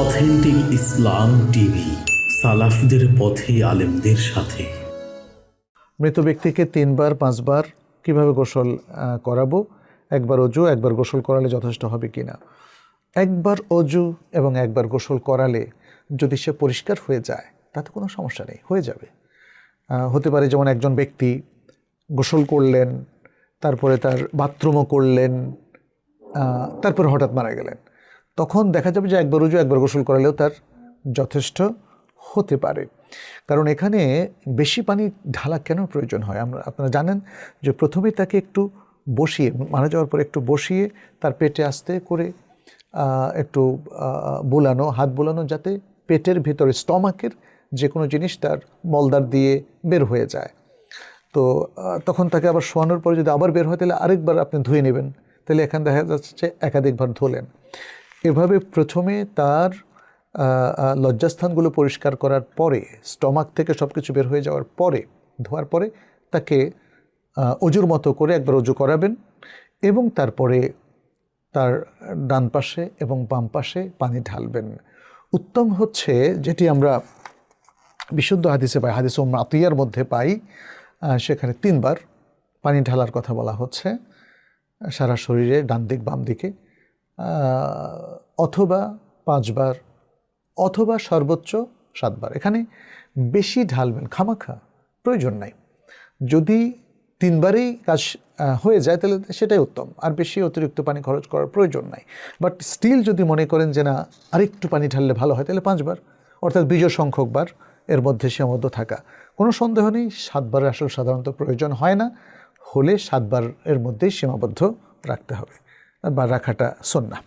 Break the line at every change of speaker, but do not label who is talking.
Authentic ইসলাম TV, সালাফদের পথে আলেমদের সাথে।
মৃত ব্যক্তিকে তিনবার, পাঁচবার কীভাবে গোসল করাবো? একবার অজু, একবার গোসল করালে যথেষ্ট হবে কি না একবার অজু এবং একবার গোসল করালে যদি সে পরিষ্কার হয়ে যায়, তাতে কোনো সমস্যা নেই, হয়ে যাবে। হতে পারে যেমন একজন ব্যক্তি গোসল করলেন, তারপরে তার বাথরুমও করলেন তারপরে হঠাৎ মারা গেলেন। তখন দেখা যাবে যে একবার রুজু, একবার গোসল করালেও তার যথেষ্ট হতে পারে। কারণ এখানে বেশি পানি ঢালা কেন প্রয়োজন হয়? আমরা, আপনারা জানেন যে প্রথমে তাকে একটু বসিয়ে, মারা যাওয়ার পর একটু বসিয়ে তার পেটে আস্তে করে একটু বোলানো, হাত বোলানো যাতে পেটের ভিতরে, স্টমাকের যে কোনো জিনিস তার মলদার দিয়ে বের হয়ে যায়। তো তখন তাকে আবার শোয়ানোর পরে যদি আবার বের হয়, তাহলে আরেকবার আপনি ধুয়ে নেবেন। তাহলে এখানে দেখা যাচ্ছে একাধিকবার ধুলেন। এভাবে প্রথমে তার লজ্জাস্থানগুলো পরিষ্কার করার পরে, স্টমাক থেকে সব কিছু বের হয়ে যাওয়ার পরে, ধোয়ার পরে তাকে অজুর মতো করে একবার অজু করাবেন এবং তারপরে তার ডান পাশে এবং বাম পাশে পানি ঢালবেন। উত্তম হচ্ছে যেটি আমরা বিশুদ্ধ হাদিসে পাই, হাদিস ও মাতিয়ার মধ্যে পাই সেখানে তিনবার পানি ঢালার কথা বলা হচ্ছে, সারা শরীরে ডান দিক বাম দিকে। অথবা পাঁচবার, অথবা সর্বোচ্চ সাতবার। এখানে বেশি ঢালবেন, খামাখা প্রয়োজন নাই। যদি তিনবারেই কাজ হয়ে যায়, তাহলে সেটাই উত্তম। আর বেশি অতিরিক্ত পানি খরচ করার প্রয়োজন নাই। বাট স্টিল যদি মনে করেন যে না, আরেকটু পানি ঢাললে ভালো হয়, তাহলে পাঁচবার, অর্থাৎ বিজয় সংখ্যকবার এর মধ্যে সীমাবদ্ধ থাকা। কোনো সন্দেহ নেই সাতবার আসলে সাধারণত প্রয়োজন হয় না, হলে সাতবার এর মধ্যেই সীমাবদ্ধ রাখতে হবে। বা রাখাটা সন্না